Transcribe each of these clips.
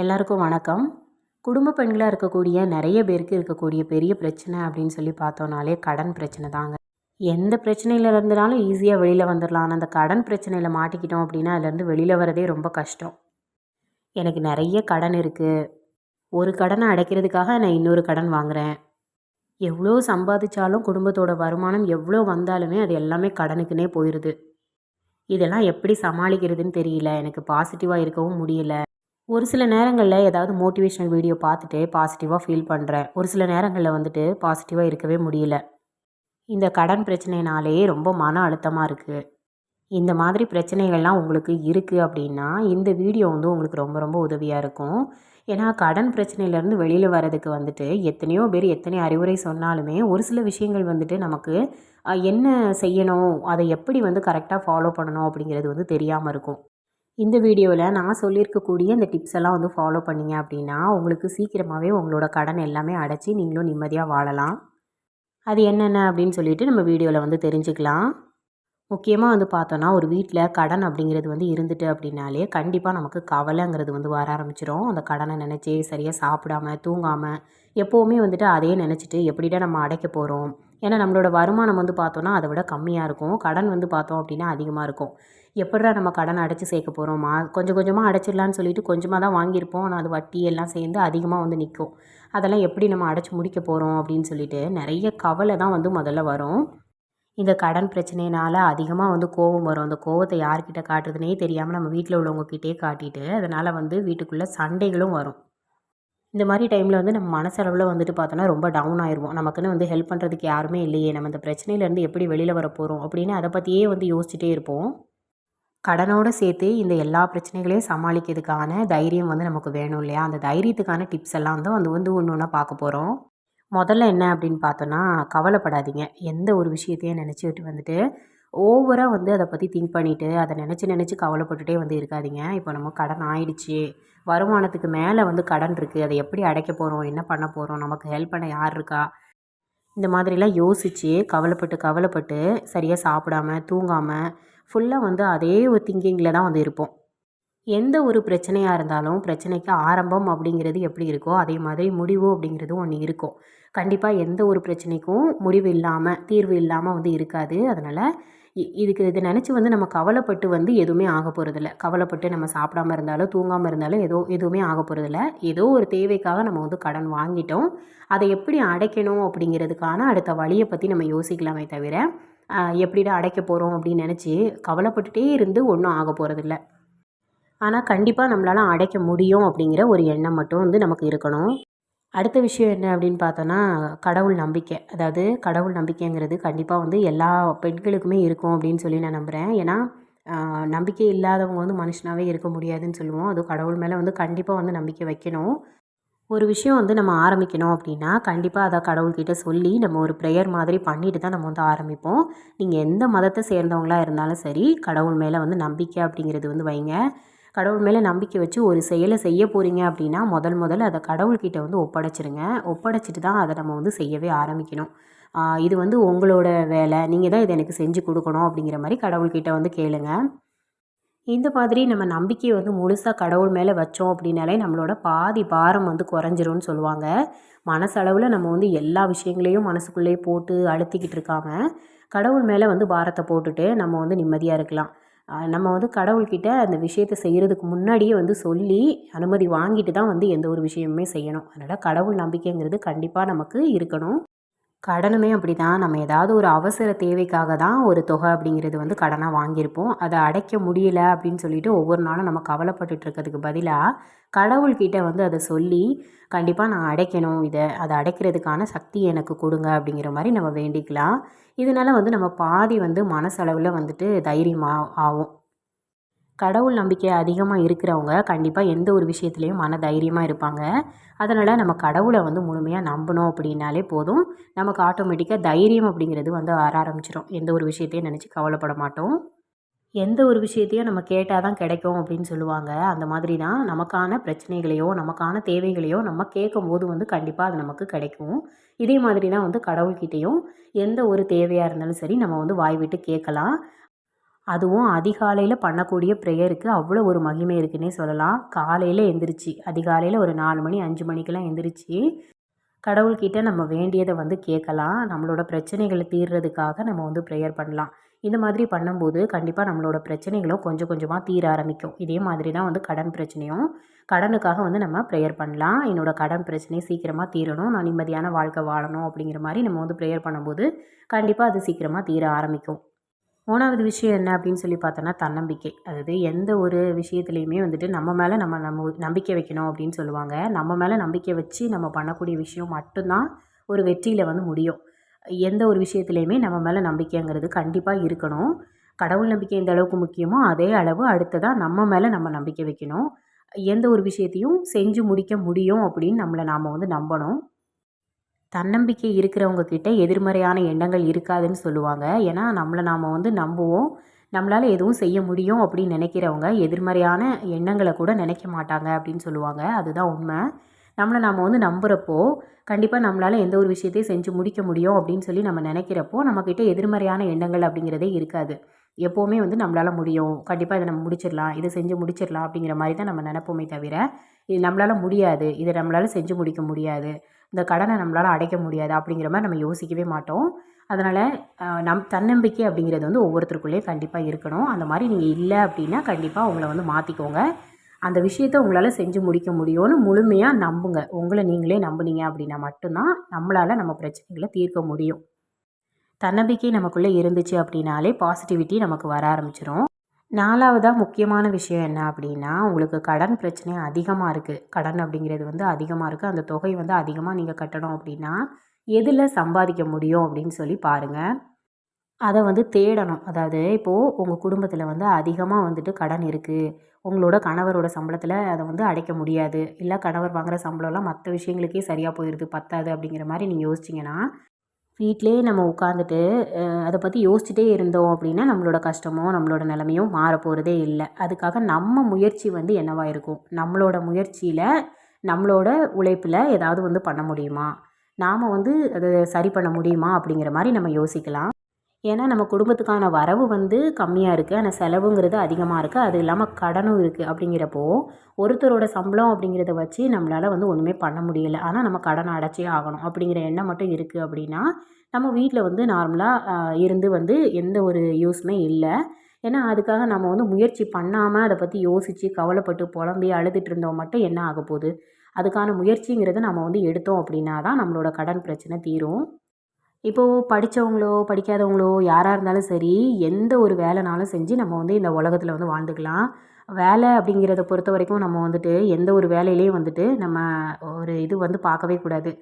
எல்லாருக்கும் வணக்கம். குடும்ப பெண்களாக இருக்கக்கூடிய நிறைய பேருக்கு இருக்கக்கூடிய பெரிய பிரச்சனை அப்படின்னு சொல்லி பார்த்தோன்னாலே கடன் பிரச்சனை தாங்க. எந்த பிரச்சனையில் இருந்தனாலும் ஈஸியாக வெளியில் வந்துடலாம் ஆனால் அந்த கடன் பிரச்சனையில் மாட்டிக்கிட்டோம் அப்படின்னா அதுலேருந்து வெளியில் வரதே ரொம்ப கஷ்டம். எனக்கு நிறைய கடன் இருக்குது ஒரு கடனை அடைக்கிறதுக்காக நான் இன்னொரு கடன் வாங்குகிறேன் எவ்வளோ சம்பாதிச்சாலும் குடும்பத்தோட வருமானம் எவ்வளோ வந்தாலுமே அது எல்லாமே கடனுக்குன்னே போயிடுது இதெல்லாம் எப்படி சமாளிக்கிறதுன்னு தெரியல. எனக்கு பாசிட்டிவாக இருக்கவும் முடியல. ஒரு சில நேரங்களில் ஏதாவது மோட்டிவேஷ்னல் வீடியோ பார்த்துட்டு பாசிட்டிவாக ஃபீல் பண்ணுறேன் ஒரு சில நேரங்களில் வந்துட்டு பாசிட்டிவாக இருக்கவே முடியல. இந்த கடன் பிரச்சனைனாலே ரொம்ப மன அழுத்தமாக இருக்குது இந்த மாதிரி பிரச்சனைகள்லாம் உங்களுக்கு இருக்குது அப்படின்னா இந்த வீடியோ வந்து உங்களுக்கு ரொம்ப ரொம்ப உதவியாக இருக்கும். ஏன்னா கடன் பிரச்சனையிலேருந்து வெளியில் வர்றதுக்கு வந்துட்டு எத்தனையோ பேர் எத்தனை அறிவுரை சொன்னாலுமே ஒரு சில விஷயங்கள் வந்துட்டு நமக்கு என்ன செய்யணும் அதை எப்படி வந்து கரெக்டாக ஃபாலோ பண்ணணும் அப்படிங்கிறது வந்து தெரியாமல் இருக்கும். இந்த வீடியோவில் நான் சொல்லியிருக்கக்கூடிய இந்த டிப்ஸ் எல்லாம் வந்து ஃபாலோ பண்ணீங்க அப்படின்னா உங்களுக்கு சீக்கிரமாகவே உங்களோட கடன் எல்லாமே அடைச்சி நீங்களும் நிம்மதியாக வாழலாம். அது என்னென்ன அப்படின்னு சொல்லிட்டு நம்ம வீடியோவில் வந்து தெரிஞ்சுக்கலாம். முக்கியமாக வந்து பார்த்தோன்னா ஒரு வீட்டில் கடன் அப்படிங்கிறது வந்து இருந்துட்டு அப்படின்னாலே கண்டிப்பாக நமக்கு கவலைங்கிறது வந்து வர ஆரம்பிச்சிடும் அந்த கடனை நினச்சி சரியாக சாப்பிடாம தூங்காமல் எப்போவுமே வந்துட்டு அதையே நினச்சிட்டு எப்படிடா நம்ம அடைக்க போகிறோம் ஏன்னா நம்மளோட வருமானம் வந்து பார்த்தோன்னா அதை விட கம்மியாக இருக்கும். கடன் வந்து பார்த்தோம் அப்படின்னா அதிகமாக இருக்கும். எப்படிடா நம்ம கடன் அடைச்சி சேர்க்க போகிறோமா கொஞ்சம் கொஞ்சமாக அடைச்சிடலான்னு சொல்லிட்டு கொஞ்சமாக தான் வாங்கியிருப்போம். ஆனால் அது வட்டி எல்லாம் சேர்ந்து அதிகமாக வந்து நிற்கும் அதெல்லாம் எப்படி நம்ம அடைச்சி முடிக்க போகிறோம் அப்படின்னு சொல்லிட்டு நிறைய கவலை தான் வந்து முதல்ல வரும். இந்த கடன் பிரச்சனையினால் அதிகமாக வந்து கோவம் வரும். அந்த கோவத்தை யார்கிட்ட காட்டுறதுனே தெரியாமல் நம்ம வீட்டில் உள்ளவங்கக்கிட்டே காட்டிட்டு அதனால் வந்து வீட்டுக்குள்ளே சண்டைகளும் வரும். இந்த மாதிரி டைமில் வந்து நம்ம மனசளவில் வந்துட்டு பார்த்தோன்னா ரொம்ப டவுன் ஆயிடுவோம் நமக்குன்னு வந்து ஹெல்ப் பண்ணுறதுக்கு யாருமே இல்லையே. நம்ம இந்த பிரச்சனையிலேருந்து எப்படி வெளியில் வர போகிறோம் அப்படின்னு அதை பற்றியே வந்து யோசிச்சுட்டே இருப்போம். கடனோடு சேர்த்து இந்த எல்லா பிரச்சனைகளையும் சமாளிக்கிறதுக்கான தைரியம் வந்து நமக்கு வேணும் இல்லையா? அந்த தைரியத்துக்கான டிப்ஸ் எல்லாம் வந்து வந்து வந்து ஒன்று ஒன்றா பார்க்க போகிறோம் முதல்ல என்ன அப்படின்னு பார்த்தோன்னா கவலைப்படாதீங்க. எந்த ஒரு விஷயத்தையும் நினச்சிட்டு வந்துட்டு ஓவராக வந்து அதை பற்றி திங்க் பண்ணிவிட்டு அதை நினச்சி நினச்சி கவலைப்பட்டுட்டே வந்து இருக்காதிங்க. இப்போ நம்ம கடன் ஆயிடுச்சு. வருமானத்துக்கு மேலே வந்து கடன் இருக்குது அதை எப்படி அடைக்க போகிறோம் என்ன பண்ண போகிறோம் நமக்கு ஹெல்ப் பண்ண யார் இருக்கா? இந்த மாதிரிலாம் யோசித்து கவலைப்பட்டு கவலைப்பட்டு சரியாக சாப்பிடாம தூங்காமல் ஃபுல்லாக வந்து அதே ஒரு திங்கிங்கில் தான் வந்து இருப்போம். எந்த ஒரு பிரச்சனையாக இருந்தாலும் பிரச்சனைக்கு ஆரம்பம் அப்படிங்கிறது எப்படி இருக்கோ அதே மாதிரி முடிவு அப்படிங்கிறது ஒன்று இருக்கும். கண்டிப்பாக எந்த ஒரு பிரச்சனைக்கும் முடிவு இல்லாமல் தீர்வு இல்லாமல் வந்து இருக்காது. அதனால் இதுக்கு இதை நினச்சி வந்து நம்ம கவலைப்பட்டு வந்து எதுவுமே ஆக போகிறதில்ல கவலைப்பட்டு நம்ம சாப்பிடாம இருந்தாலும் தூங்காமல் இருந்தாலும் ஏதோ எதுவுமே ஆக போகிறதில்ல ஏதோ ஒரு தேவைக்காக நம்ம வந்து கடன் வாங்கிட்டோம். அதை எப்படி அடைக்கணும் அப்படிங்கிறதுக்கான அடுத்த வழியை பற்றி நம்ம யோசிக்கலாமே தவிர எப்படிடா அடைக்க போகிறோம் அப்படின்னு நினச்சி கவலைப்பட்டுட்டே இருந்து ஒன்றும் ஆக போகிறதில்ல ஆனால் கண்டிப்பாக நம்மளால் அடைக்க முடியும் அப்படிங்கிற ஒரு எண்ணம் மட்டும் வந்து நமக்கு இருக்கணும். அடுத்த விஷயம் என்ன அப்படின்னு பார்த்தோன்னா கடவுள் நம்பிக்கை. அதாவது கடவுள் நம்பிக்கைங்கிறது கண்டிப்பாக வந்து எல்லா பெண்களுக்குமே இருக்கும் அப்படின்னு சொல்லி நான் நம்புகிறேன் ஏன்னா நம்பிக்கை இல்லாதவங்க வந்து மனுஷனாகவே இருக்க முடியாதுன்னு சொல்லுவோம். அதுவும் கடவுள் மேலே வந்து கண்டிப்பாக வந்து நம்பிக்கை வைக்கணும். ஒரு விஷயம் வந்து நம்ம ஆரம்பிக்கணும் அப்படின்னா கண்டிப்பாக அதை கடவுள்கிட்ட சொல்லி நம்ம ஒரு ப்ரேயர் மாதிரி பண்ணிட்டு தான் நம்ம வந்து ஆரம்பிப்போம். நீங்கள் எந்த மதத்தை சேர்ந்தவங்களாக இருந்தாலும் சரி கடவுள் மேலே வந்து நம்பிக்கை அப்படிங்கிறது வந்து வைங்க. கடவுள் மேலே நம்பிக்கை வச்சு ஒரு செயலை செய்ய போகிறீங்க அப்படின்னா முதல் முதல்ல அதை கடவுள்கிட்ட வந்து ஒப்படைச்சிருங்க. ஒப்படைச்சிட்டு தான் அதை நம்ம வந்து செய்யவே ஆரம்பிக்கணும். இது வந்து உங்களோட வேலை. நீங்கள் தான் இதை எனக்கு செஞ்சு கொடுக்கணும் அப்படிங்கிற மாதிரி கடவுள்கிட்ட வந்து கேளுங்கள் இந்த மாதிரி நம்ம நம்பிக்கையை வந்து முழுசாக கடவுள் மேலே வச்சோம் அப்படின்னாலே நம்மளோட பாதி பாரம் வந்து குறைஞ்சிரும்னு சொல்லுவாங்க. மனசளவில் நம்ம வந்து எல்லா விஷயங்களையும் மனசுக்குள்ளேயே போட்டு அழுத்திக்கிட்டு இருக்காம கடவுள் மேலே வந்து பாரத்தை போட்டுட்டு நம்ம வந்து நிம்மதியாக இருக்கலாம். நம்ம வந்து கடவுள்கிட்ட அந்த விஷயத்தை செய்கிறதுக்கு முன்னாடியே வந்து சொல்லி அனுமதி வாங்கிட்டு தான் வந்து எந்த ஒரு விஷயமுமே செய்யணும். அதனால் கடவுள் நம்பிக்கைங்கிறது கண்டிப்பாக நமக்கு இருக்கணும். கடனுமே அப்படி தான் நம்ம ஏதாவது ஒரு அவசர தேவைக்காக தான் ஒரு தொகை அப்படிங்கிறது வந்து கடனாக வாங்கியிருப்போம். அதை அடைக்க முடியல அப்படின்னு சொல்லிட்டு ஒவ்வொரு நாளும் நம்ம கவலைப்பட்டுட்டு இருக்கிறதுக்கு பதிலாக கடவுள்கிட்ட வந்து அதை சொல்லி கண்டிப்பாக நான் அடைக்கணும் இதை. அதை அடைக்கிறதுக்கான சக்தி எனக்கு கொடுங்க அப்படிங்கிற மாதிரி நம்ம வேண்டிக்கலாம். இதனால் வந்து நம்ம பாதி வந்து மனசளவில் வந்துட்டு தைரியமாக ஆகும் கடவுள் நம்பிக்கை அதிகமாக இருக்கிறவங்க கண்டிப்பாக எந்த ஒரு விஷயத்துலையும் மன தைரியமாக இருப்பாங்க. அதனால் நம்ம கடவுளை வந்து முழுமையாக நம்பணும் அப்படின்னாலே போதும். நமக்கு ஆட்டோமேட்டிக்காக தைரியம் அப்படிங்கிறது வந்து வர ஆரம்பிச்சிடும் எந்த ஒரு விஷயத்தையும் நினச்சி கவலைப்பட மாட்டோம். எந்த ஒரு விஷயத்தையும் நம்ம கேட்டால் தான் கிடைக்கும் அப்படின்னு சொல்லுவாங்க. அந்த மாதிரி தான் நமக்கான பிரச்சனைகளையோ நமக்கான தேவைகளையோ நம்ம கேட்கும் போது வந்து கண்டிப்பாக அது நமக்கு கிடைக்கும். இதே மாதிரி தான் வந்து கடவுள்கிட்டேயும் எந்த ஒரு தேவையாக இருந்தாலும் சரி நம்ம வந்து வாய் விட்டு கேட்கலாம். அதுவும் அதிகாலையில் பண்ணக்கூடிய ப்ரேயருக்கு அவ்வளோ ஒரு மகிமை இருக்குன்னே சொல்லலாம். காலையில் எந்திரிச்சு அதிகாலையில் ஒரு நாலு மணி அஞ்சு மணிக்கெல்லாம் எந்திரிச்சு கடவுள்கிட்ட நம்ம வேண்டியதை வந்து கேட்கலாம். நம்மளோட பிரச்சனைகளை தீர்றதுக்காக நம்ம வந்து ப்ரேயர் பண்ணலாம். இந்த மாதிரி பண்ணும்போது கண்டிப்பாக நம்மளோட பிரச்சனைகளும் கொஞ்சம் கொஞ்சமாக தீர ஆரம்பிக்கும். இதே மாதிரி தான் வந்து கடன் பிரச்சனையும் கடனுக்காக வந்து நம்ம ப்ரேயர் பண்ணலாம். என்னோட கடன் பிரச்சனை சீக்கிரமாக தீரணும். நான் நிம்மதியான வாழ்க்கை வாழணும் அப்படிங்கிற மாதிரி நம்ம வந்து ப்ரேயர் பண்ணும்போது கண்டிப்பாக அது சீக்கிரமாக தீர ஆரம்பிக்கும். மூணாவது விஷயம் என்ன அப்படின்னு சொல்லி பார்த்தோன்னா தன்னம்பிக்கை. அதாவது எந்த ஒரு விஷயத்துலையுமே வந்துட்டு நம்ம மேலே நம்ம நம்ம நம்பிக்கை வைக்கணும் அப்படின்னு சொல்லுவாங்க. நம்ம மேலே நம்பிக்கை வச்சு நம்ம பண்ணக்கூடிய விஷயம் மட்டும்தான் ஒரு வெற்றியில் வந்து முடியும். எந்த ஒரு விஷயத்துலையுமே நம்ம மேலே நம்பிக்கைங்கிறது கண்டிப்பாக இருக்கணும். கடவுள் நம்பிக்கை எந்த அளவுக்கு முக்கியமோ அதே அளவு அடுத்ததாக நம்ம மேலே நம்ம நம்பிக்கை வைக்கணும். எந்த ஒரு விஷயத்தையும் செஞ்சு முடிக்க முடியும் அப்படின்னு நம்மளை நாம் வந்து நம்பணும். தன்னம்பிக்கை இருக்கிறவங்க கிட்ட எதிர்மறையான எண்ணங்கள் இருக்காதுன்னு சொல்லுவாங்க. ஏன்னா நம்மளை நாம் வந்து நம்புவோம். நம்மளால் எதுவும் செய்ய முடியும் அப்படின்னு நினைக்கிறவங்க எதிர்மறையான எண்ணங்களை கூட நினைக்க மாட்டாங்க அப்படின்னு சொல்லுவாங்க. அதுதான் உண்மை. நம்மளை நாம் வந்து நம்புகிறப்போ கண்டிப்பாக நம்மளால் எந்த ஒரு விஷயத்தையும் செஞ்சு முடிக்க முடியும் அப்படின்னு சொல்லி நம்ம நினைக்கிறப்போ நம்மக்கிட்ட எதிர்மறையான எண்ணங்கள் அப்படிங்கிறதே இருக்காது. எப்போவுமே வந்து நம்மளால் முடியும். கண்டிப்பாக இதை நம்ம முடிச்சிடலாம். இதை செஞ்சு முடிச்சிடலாம் அப்படிங்கிற மாதிரி தான் நம்ம நினைப்போமே தவிர இது நம்மளால் முடியாது. இதை நம்மளால் செஞ்சு முடிக்க முடியாது. இந்த கடனை நம்மளால் அடைக்க முடியாது அப்படிங்கிற மாதிரி நம்ம யோசிக்கவே மாட்டோம். அதனால் நம் தன்னம்பிக்கை அப்படிங்கிறது வந்து ஒவ்வொருத்தருக்குள்ளேயும் கண்டிப்பாக இருக்கணும். அந்த மாதிரி நீங்கள் இல்லை அப்படின்னா கண்டிப்பாக உங்களை வந்து மாற்றிக்கோங்க அந்த விஷயத்த உங்களால் செஞ்சு முடிக்க முடியும்னு முழுமையாக நம்புங்க. உங்களை நீங்களே நம்புனீங்க அப்படின்னா மட்டும்தான் நம்மளால் நம்ம பிரச்சனைகளை தீர்க்க முடியும். தன்னம்பிக்கை நமக்குள்ளே இருந்துச்சு அப்படின்னாலே பாசிட்டிவிட்டி நமக்கு வர ஆரம்பிச்சிடும் நாலாவதாக முக்கியமான விஷயம் என்ன அப்படின்னா உங்களுக்கு கடன் பிரச்சனை அதிகமாக இருக்குது கடன் அப்படிங்கிறது வந்து அதிகமாக இருக்குது அந்த தொகை வந்து அதிகமாக நீங்கள் கட்டணும் அப்படின்னா எதில் சம்பாதிக்க முடியும் அப்படின்னு சொல்லி பாருங்கள் அதை வந்து தேடணும். அதாவது இப்போது உங்கள் குடும்பத்தில் வந்து அதிகமாக வந்துட்டு கடன் இருக்குது உங்களோட கணவரோட சம்பளத்தில் அதை வந்து அடைக்க முடியாது. இல்லை கணவர் வாங்குகிற சம்பளம்லாம் மற்ற விஷயங்களுக்கே சரியாக போயிடுது பத்தாது அப்படிங்கிற மாதிரி நீங்கள் யோசிச்சிங்கன்னா வீட்டிலேயே நம்ம உட்காந்துட்டு அதை பற்றி யோசிச்சுட்டே இருந்தோம் அப்படின்னா நம்மளோட கஷ்டமோ நம்மளோட நிலமையும் மாற போகிறதே இல்லை. அதுக்காக நம்ம முயற்சி வந்து என்னவாக இருக்கும்? நம்மளோட முயற்சியில் நம்மளோட உழைப்பில் ஏதாவது வந்து பண்ண முடியுமா? நாம் வந்து அதை சரி பண்ண முடியுமா அப்படிங்கிற மாதிரி நம்ம யோசிக்கலாம். ஏன்னா நம்ம குடும்பத்துக்கான வரவு வந்து கம்மியாக இருக்குது ஆனால் செலவுங்கிறது அதிகமாக இருக்குது அது இல்லாமல் கடனும் இருக்குது அப்படிங்கிறப்போ ஒருத்தரோட சம்பளம் அப்படிங்கிறத வச்சு நம்மளால் வந்து ஒன்றுமே பண்ண முடியலை. ஆனால் நம்ம கடனை அடைச்சே ஆகணும் அப்படிங்கிற எண்ணம் மட்டும் இருக்குது அப்படின்னா நம்ம வீட்டில் வந்து நார்மலாக இருந்து வந்து எந்த ஒரு யூஸுமே இல்லை. ஏன்னா அதுக்காக நம்ம வந்து முயற்சி பண்ணாமல் அதை பற்றி யோசித்து கவலைப்பட்டு புலம்பி அழுதுட்டு இருந்தோம் மட்டும் என்ன ஆக போகுது அதுக்கான முயற்சிங்கிறத நம்ம வந்து எடுத்தோம் அப்படின்னா தான் நம்மளோட கடன் பிரச்சனை தீரும். இப்போது படித்தவங்களோ படிக்காதவங்களோ யாராக இருந்தாலும் சரி எந்த ஒரு வேலைனாலும் செஞ்சு நம்ம வந்து இந்த உலகத்தில் வந்து வாழ்ந்துக்கலாம். வேலை அப்படிங்கிறத பொறுத்த வரைக்கும் நம்ம வந்துட்டு எந்த ஒரு வேலையிலையும் வந்துட்டு நம்ம ஒரு இது வந்து பார்க்கவே கூடாது.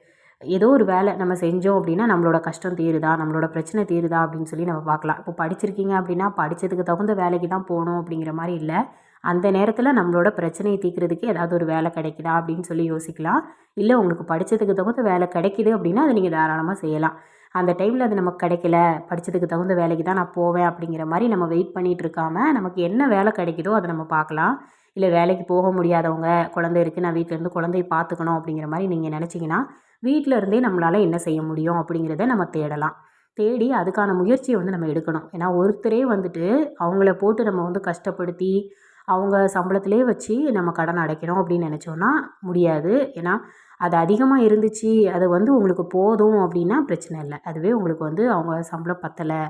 ஏதோ ஒரு வேலை நம்ம செஞ்சோம் அப்படின்னா நம்மளோட கஷ்டம் தீருதா நம்மளோட பிரச்சனை தீருதா அப்படின்னு சொல்லி நம்ம பார்க்கலாம். இப்போ படிச்சிருக்கீங்க அப்படின்னா படித்ததுக்கு தகுந்த வேலைக்கு தான் போகணும் அப்படிங்கிற மாதிரி இல்லை. அந்த நேரத்தில் நம்மளோட பிரச்சனையை தீர்க்கிறதுக்கு ஏதாவது ஒரு வேலை கிடைக்குதா அப்படின்னு சொல்லி யோசிக்கலாம். இல்லை உங்களுக்கு படித்ததுக்கு தகுந்த வேலை கிடைக்கிது அப்படின்னா அதை நீங்கள் தாராளமாக செய்யலாம். அந்த டைமில் அது நமக்கு கிடைக்கல. படித்ததுக்கு தகுந்த வேலைக்கு தான் நான் போவேன் அப்படிங்கிற மாதிரி நம்ம வெயிட் பண்ணிகிட்டு இருக்காமல் நமக்கு என்ன வேலை கிடைக்குதோ அதை நம்ம பார்க்கலாம். இல்லை வேலைக்கு போக முடியாதவங்க குழந்தை இருக்குது நான் வீட்டிலேருந்து குழந்தைய பார்த்துக்கணும் அப்படிங்கிற மாதிரி நீங்கள் நினச்சிங்கன்னா வீட்டில் இருந்தே நம்மளால் என்ன செய்ய முடியும் அப்படிங்கிறத நம்ம தேடலாம். தேடி அதுக்கான முயற்சியை வந்து நம்ம எடுக்கணும். ஏன்னா ஒருத்தரே வந்துட்டு அவங்கள போட்டு நம்ம வந்து கஷ்டப்படுத்தி அவங்க சம்பளத்திலே வச்சு நம்ம கடன் அடைக்கணும் அப்படின்னு நினச்சோன்னா முடியாது. ஏன்னா அது அதிகமாக இருந்துச்சு அது வந்து உங்களுக்கு போதும் அப்படின்னா பிரச்சனை இல்லை. அதுவே உங்களுக்கு வந்து அவங்க சம்பளம் பத்தலை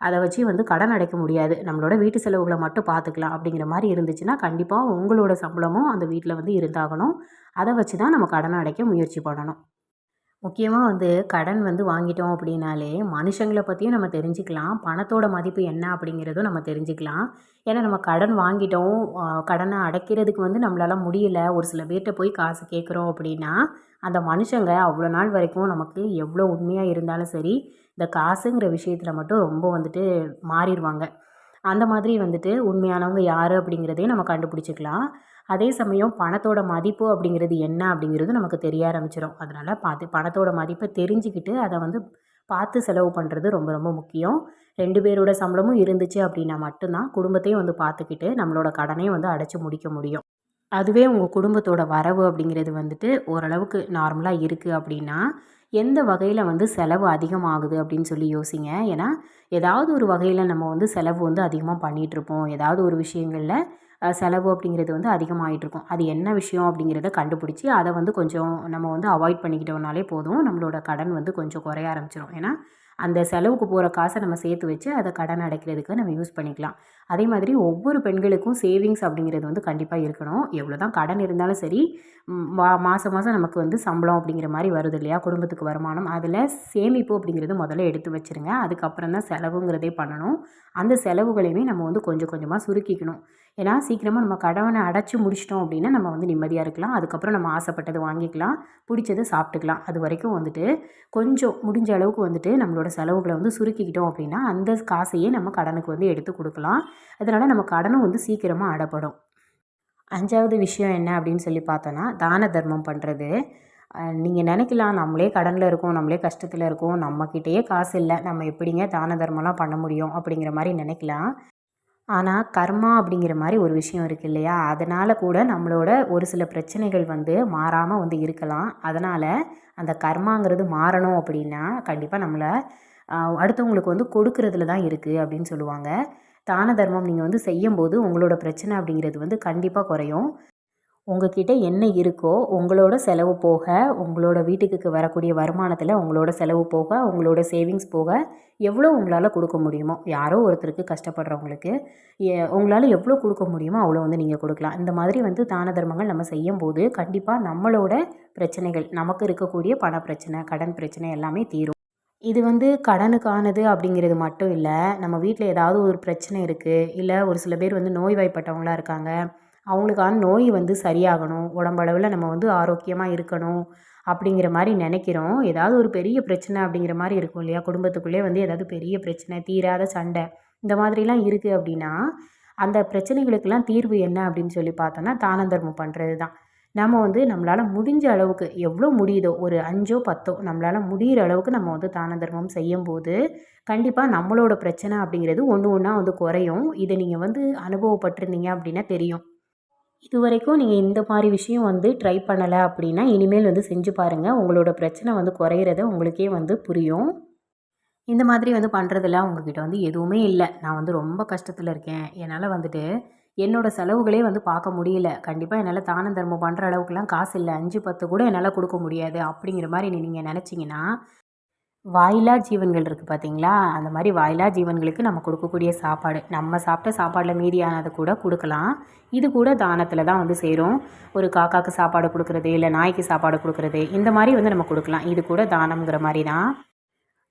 அதை வச்சு வந்து கடன் அடைக்க முடியாது. நம்மளோட வீட்டு செலவுகளை மட்டும் பார்த்துக்கலாம் அப்படிங்கிற மாதிரி இருந்துச்சுன்னா கண்டிப்பாக உங்களோட சம்பளமும் அந்த வீட்டில் வந்து இருந்தாகணும். அதை வச்சு தான் நம்ம கடன் அடைக்க முயற்சி பண்ணணும். முக்கியமாக வந்து கடன் வந்து வாங்கிட்டோம் அப்படின்னாலே மனுஷங்களை பற்றியும் நம்ம தெரிஞ்சுக்கலாம். பணத்தோட மதிப்பு என்ன அப்படிங்கிறதும் நம்ம தெரிஞ்சுக்கலாம். ஏன்னா நம்ம கடன் வாங்கிட்டோம் கடனை அடைக்கிறதுக்கு வந்து நம்மளால் முடியல. ஒரு சில பேர்கிட்ட போய் காசு கேட்குறோம் அப்படின்னா அந்த மனுஷங்க அவ்வளோ நாள் வரைக்கும் நமக்கு எவ்வளோ உண்மையாக இருந்தாலும் சரி இந்த காசுங்கிற விஷயத்தில் மட்டும் ரொம்ப வந்துட்டு மாறிடுவாங்க. அந்த மாதிரி வந்துட்டு உண்மையானவங்க யார் அப்படிங்கிறதையும் நம்ம கண்டுபிடிச்சிக்கலாம். அதே சமயம் பணத்தோட மதிப்பு அப்படிங்கிறது என்ன அப்படிங்கிறது நமக்கு தெரிய ஆரம்பிச்சிடும் அதனால் பார்த்து பணத்தோட மதிப்பை தெரிஞ்சுக்கிட்டு அதை வந்து பார்த்து செலவு பண்ணுறது ரொம்ப ரொம்ப முக்கியம். ரெண்டு பேரோட சம்பளமும் இருந்துச்சு அப்படின்னா மட்டும்தான் குடும்பத்தையும் வந்து பார்த்துக்கிட்டு நம்மளோட கடனையும் வந்து அடைச்சி முடிக்க முடியும். அதுவே உங்கள் குடும்பத்தோட வரவு அப்படிங்கிறது வந்துட்டு ஓரளவுக்கு நார்மலாக இருக்குது அப்படின்னா எந்த வகையில் வந்து செலவு அதிகமாகுது அப்படின்னு சொல்லி யோசிங்க. ஏன்னா ஏதாவது ஒரு வகையில் நம்ம வந்து செலவு வந்து அதிகமாக பண்ணிகிட்ருப்போம் ஏதாவது ஒரு விஷயங்களில் செலவு அப்படிங்கிறது வந்து அதிகமாகிட்டு இருக்கும் அது என்ன விஷயம் அப்படிங்கிறத கண்டுபிடிச்சி அதை வந்து கொஞ்சம் நம்ம வந்து அவாய்ட் பண்ணிக்கிட்டோம்னாலே போதும். நம்மளோட கடன் வந்து கொஞ்சம் குறைய ஆரம்பிச்சிடும் ஏன்னா அந்த செலவுக்கு போகிற காசை நம்ம சேர்த்து வச்சு அதை கடன் அடைக்கிறதுக்கு நம்ம யூஸ் பண்ணிக்கலாம். அதே மாதிரி ஒவ்வொரு பெண்களுக்கும் சேவிங்ஸ் அப்படிங்கிறது வந்து கண்டிப்பாக இருக்கணும். எவ்வளோ தான் கடன் இருந்தாலும் சரி மா மாதம் மாதம் நமக்கு வந்து சம்பளம் அப்படிங்கிற மாதிரி வருது இல்லையா? குடும்பத்துக்கு வருமானம். அதில் சேமிப்பு அப்படிங்கிறது முதல்ல எடுத்து வச்சுருங்க. அதுக்கப்புறம் தான் செலவுங்கிறதே பண்ணணும். அந்த செலவுகளையுமே நம்ம வந்து கொஞ்சம் கொஞ்சமாக சுருக்கிக்கணும். ஏன்னா சீக்கிரமாக நம்ம கடனை அடைச்சி முடிச்சிட்டோம் அப்படின்னா நம்ம வந்து நிம்மதியாக இருக்கலாம். அதுக்கப்புறம் நம்ம ஆசைப்பட்டது வாங்கிக்கலாம். பிடிச்சதை சாப்பிட்டுக்கலாம். அது வரைக்கும் வந்துட்டு கொஞ்சம் முடிஞ்ச அளவுக்கு வந்துட்டு நம்மளோட செலவுகளை வந்து சுருக்கிக்கிட்டோம் அப்படின்னா அந்த காசையே நம்ம கடனுக்கு வந்து எடுத்து கொடுக்கலாம். அதனால் நம்ம கடனும் வந்து சீக்கிரமாக அடப்படும். அஞ்சாவது விஷயம் என்ன அப்படின்னு சொல்லி பார்த்தோன்னா தான தர்மம் பண்ணுறது நீங்கள் நினைக்கலாம் நம்மளே கடனில் இருக்கோம் நம்மளே கஷ்டத்தில் இருக்கோம் நம்மக்கிட்டேயே காசு இல்லை நம்ம எப்படிங்க தான தர்மம்லாம் பண்ண முடியும் அப்படிங்கிற மாதிரி நினைக்கலாம். ஆனால் கர்மா அப்படிங்கிற மாதிரி ஒரு விஷயம் இருக்குது இல்லையா? அதனால் கூட நம்மளோட ஒரு சில பிரச்சனைகள் வந்து மாறாமல் வந்து இருக்கலாம். அதனால் அந்த கர்மாங்கிறது மாறணும் அப்படின்னா கண்டிப்பாக நம்மளை அடுத்தவங்களுக்கு வந்து கொடுக்கறதுல தான் இருக்குது அப்படின்னு சொல்லுவாங்க. தான தர்மம் நீங்கள் வந்து செய்யும்போது உங்களோட பிரச்சனை அப்படிங்கிறது வந்து கண்டிப்பாக குறையும். உங்ககிட்ட என்ன இருக்கோ உங்களோட செலவு போக உங்களோட வீட்டுக்கு வரக்கூடிய வருமானத்தில் உங்களோட செலவு போக உங்களோட சேவிங்ஸ் போக எவ்வளோ உங்களால் கொடுக்க முடியுமோ யாரோ ஒருத்தருக்கு கஷ்டப்படுறவங்களுக்கு உங்களால் எவ்வளோ கொடுக்க முடியுமோ அவ்வளோ வந்து நீங்கள் கொடுக்கலாம். இந்த மாதிரி வந்து தான தர்மங்கள் நம்ம செய்யும்போது கண்டிப்பாக நம்மளோட பிரச்சனைகள் நமக்கு இருக்கக்கூடிய பண பிரச்சனை கடன் பிரச்சனை எல்லாமே தீரும். இது வந்து கடனுக்கானது அப்படிங்கிறது மட்டும் இல்லை நம்ம வீட்டில் ஏதாவது ஒரு பிரச்சனை இருக்குது இல்லை ஒரு சில பேர் வந்து நோய்வாய்ப்பட்டவங்களா இருக்காங்க அவங்களுக்கான நோய் வந்து சரியாகணும். உடம்பளவில் நம்ம வந்து ஆரோக்கியமாக இருக்கணும் அப்படிங்கிற மாதிரி நினைக்கிறோம். ஏதாவது ஒரு பெரிய பிரச்சனை அப்படிங்கிற மாதிரி இருக்கும் இல்லையா? குடும்பத்துக்குள்ளே வந்து ஏதாவது பெரிய பிரச்சனை தீராத சண்டை இந்த மாதிரிலாம் இருக்குது அப்படின்னா அந்த பிரச்சனைகளுக்கெல்லாம் தீர்வு என்ன அப்படின்னு சொல்லி பார்த்தோன்னா தான தர்மம் பண்ணுறது தான் நம்ம வந்து நம்மளால் முடிஞ்ச அளவுக்கு எவ்வளோ முடியுதோ ஒரு அஞ்சோ பத்தோ நம்மளால் முடிகிற அளவுக்கு நம்ம வந்து தான தர்மம் செய்யும்போது கண்டிப்பாக நம்மளோட பிரச்சனை அப்படிங்கிறது ஒன்று ஒன்றா வந்து குறையும். இதை நீங்கள் வந்து அனுபவப்பட்டிருந்தீங்க அப்படின்னா தெரியும். இது வரைக்கும் நீங்கள் இந்த மாதிரி விஷயம் வந்து ட்ரை பண்ணலை அப்படின்னா இனிமேல் வந்து செஞ்சு பாருங்கள் உங்களோட பிரச்சனை வந்து குறையிறத உங்களுக்கே வந்து புரியும். இந்த மாதிரி வந்து பண்ணுறதுல உங்ககிட்ட வந்து எதுவுமே இல்லை. நான் வந்து ரொம்ப கஷ்டத்தில் இருக்கேன். என்னால் வந்துட்டு என்னோடய செலவுகளே வந்து பார்க்க முடியல. கண்டிப்பாக என்னால் தானம் தர்மம் பண்ணுற அளவுக்குலாம் காசு இல்லை. அஞ்சு பத்து கூட என்னால் கொடுக்க முடியாது. அப்படிங்கிற மாதிரி நீங்கள் நினச்சிங்கன்னா வாயிலா ஜீவன்கள் இருக்குது பார்த்தீங்களா அந்த மாதிரி வாயிலா ஜீவன்களுக்கு நம்ம கொடுக்கக்கூடிய சாப்பாடு. நம்ம சாப்பிட்ட சாப்பாடில் மீதியானதை கூட கொடுக்கலாம். இது கூட தானத்தில் தான் வந்து சேரும். ஒரு காக்காக்கு சாப்பாடு கொடுக்குறது இல்லை நாய்க்கு சாப்பாடு கொடுக்குறது இந்த மாதிரி வந்து நம்ம கொடுக்கலாம். இது கூட தானம்ங்கிற மாதிரி தான்.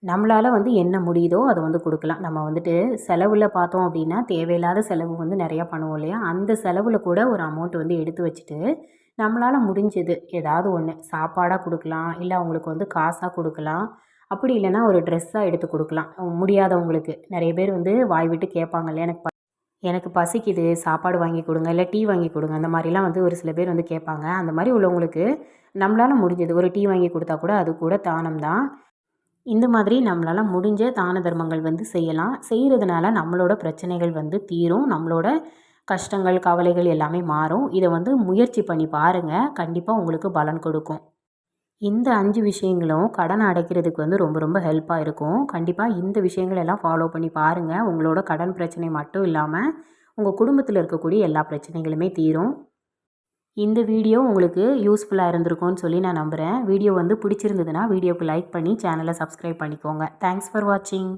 நம்மளால் வந்து என்ன முடியுதோ அதை வந்து கொடுக்கலாம். நம்ம வந்துட்டு செலவில் பார்த்தோம் அப்படின்னா தேவையில்லாத செலவு வந்து நிறையா பண்ணுவோம் இல்லையா? அந்த செலவில் கூட ஒரு அமௌண்ட் வந்து எடுத்து வச்சுட்டு நம்மளால் முடிஞ்சது ஏதாவது ஒன்று சாப்பாடாக கொடுக்கலாம் இல்லை அவங்களுக்கு வந்து காசாக கொடுக்கலாம். அப்படி இல்லைன்னா ஒரு ட்ரெஸ்ஸாக எடுத்து கொடுக்கலாம். முடியாதவங்களுக்கு. நிறைய பேர் வந்து வாய் விட்டு கேட்பாங்க எனக்கு எனக்கு பசிக்குது சாப்பாடு வாங்கி கொடுங்க இல்லை டீ வாங்கி கொடுங்க. அந்த மாதிரிலாம் வந்து ஒரு சில பேர் வந்து கேட்பாங்க. அந்த மாதிரி உள்ளவங்களுக்கு நம்மளால் முடிஞ்சது. ஒரு டீ வாங்கி கொடுத்தா கூட அது கூட தானம் தான். இந்த மாதிரி நம்மளால் முடிஞ்ச தான தர்மங்கள் வந்து செய்யலாம். செய்கிறதுனால நம்மளோட பிரச்சனைகள் வந்து தீரும். நம்மளோட கஷ்டங்கள் கவலைகள் எல்லாமே மாறும். இதை வந்து முயற்சி பண்ணி பாருங்கள் கண்டிப்பாக உங்களுக்கு பலன் கொடுக்கும். இந்த அஞ்சு விஷயங்களும் கடனை அடைக்கிறதுக்கு வந்து ரொம்ப ரொம்ப ஹெல்ப்பாக இருக்கும். கண்டிப்பாக இந்த விஷயங்கள் எல்லாம் ஃபாலோ பண்ணி பாருங்கள் உங்களோட கடன் பிரச்சனை மட்டும் இல்லாமல் உங்கள் குடும்பத்தில் இருக்கக்கூடிய எல்லா பிரச்சனைகளுமே தீரும். இந்த வீடியோ உங்களுக்கு யூஸ்ஃபுல்லாக இருந்திருக்கும்னு சொல்லி நான் நம்புகிறேன் வீடியோ வந்து பிடிச்சிருந்ததுன்னா வீடியோக்கு லைக் பண்ணி சேனலை சப்ஸ்கிரைப் பண்ணிக்கோங்க. தேங்க்ஸ் ஃபார் வாட்சிங்